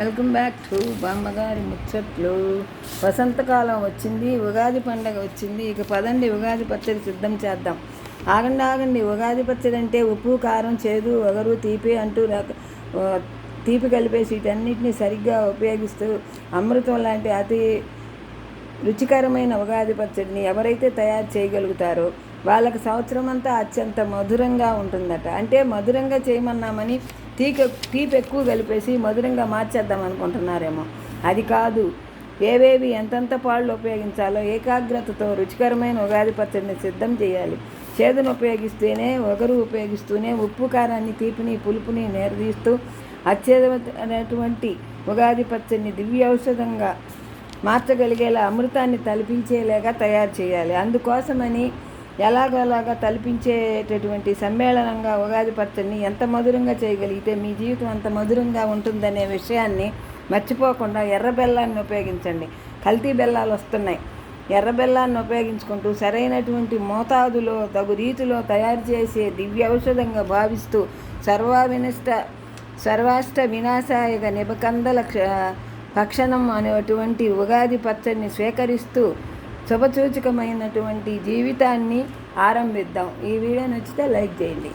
Welcome back to బామ్మగారి ముచ్చట్లు. వసంతకాలం వచ్చింది ఉగాది పండగ వచ్చింది. ఇక పదండి ఉగాది పచ్చడి సిద్ధం చేద్దాం. ఆగండి ఆగండి ఉగాది పచ్చడి అంటే ఉప్పు కారం చేదు వగరు తీపి అంటూ తీపి కలిపేసి వీటన్నిటిని సరిగ్గా ఉపయోగిస్తూ అమృతం లాంటి అతి రుచికరమైన ఉగాది పచ్చడిని ఎవరైతే తయారు చేయగలుగుతారో వాళ్ళకి సంవత్సరం అంతా అత్యంత మధురంగా ఉంటుందట. అంటే మధురంగా చేయమన్నామని తీక తీపి ఎక్కువ కలిపేసి మధురంగా మార్చేద్దాం అనుకుంటున్నారేమో. అది కాదు. ఏవేవి ఎంతెంత పాళ్ళు ఉపయోగించాలో ఏకాగ్రతతో రుచికరమైన ఉగాది పచ్చడిని సిద్ధం చేయాలి. చేదును ఉపయోగిస్తూనే ఒగరు ఉపయోగిస్తూనే ఉప్పు కారాన్ని తీపిని పులుపుని నేరదీస్తూ అత్యధికమైనటువంటి ఉగాది పచ్చడిని దివ్య ఔషధంగా మార్చగలిగేలా అమృతాన్ని తలపించేలాగా తయారు చేయాలి. అందుకోసమని ఎలాగోలాగా తలపించేటటువంటి సమ్మేళనంగా ఉగాది పచ్చడిని ఎంత మధురంగా చేయగలిగితే మీ జీవితం అంత మధురంగా ఉంటుందనే విషయాన్ని మర్చిపోకుండా ఎర్ర బెల్లాన్ని ఉపయోగించండి. కల్తీ బెల్లాలు వస్తున్నాయి. ఎర్ర బెల్లాన్ని ఉపయోగించుకుంటూ సరైనటువంటి మోతాదులో తగు రీతిలో తయారు చేసే దివ్య ఔషధంగా భావిస్తూ సర్వావినిష్ట సర్వాష్ట వినాశాయక నిబకందల క్ష- భక్షణం అనేటువంటి ఉగాది పచ్చడిని స్వీకరిస్తూ శుభసూచకమైనటువంటి జీవితాన్ని ఆరంభిద్దాం. ఈ వీడియో నచ్చితే లైక్ చేయండి.